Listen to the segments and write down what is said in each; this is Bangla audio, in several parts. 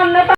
अन्यथा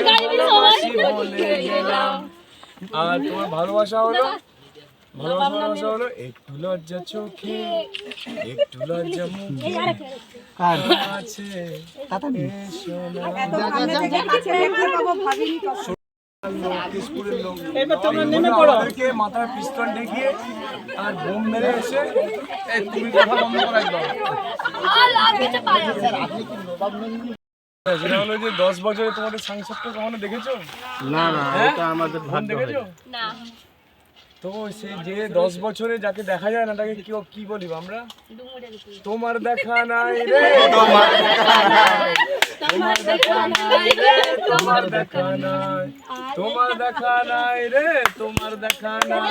গাড়ি দিয়ে সবাই আর তোমার ভালোবাসা হলো? ভালোবাসা হলো একটু লজ্জা চোখে একটু লজ্জা মুখে। আছে মাথায় পিস্তল ঠেকিয়ে আর বোম মেরে এসে তুমি কথা বন্ধ করো একদম সেটা হলো যে দশ বছরে তোমাদের সংসারটা কখনো দেখেছ? না না হ্যাঁ? এটা আমাদের ভাগ্য দেখেছ? না। তো সে যে দশ বছরে যাকে দেখা যায় না তাকে কি কি বলি আমরা? তোমার দেখা নাই রে। তোমার দেখা নাই। তোমার দেখা নাই রে তোমার দেখা নাই। তোমার দেখা নাই রে। তোমার দেখা নাই।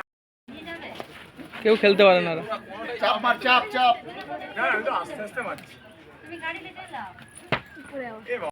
কেউ খেলতে পারে না। চাপ মার চাপ চাপ না, আস্তে আস্তে মারছি। বাবা।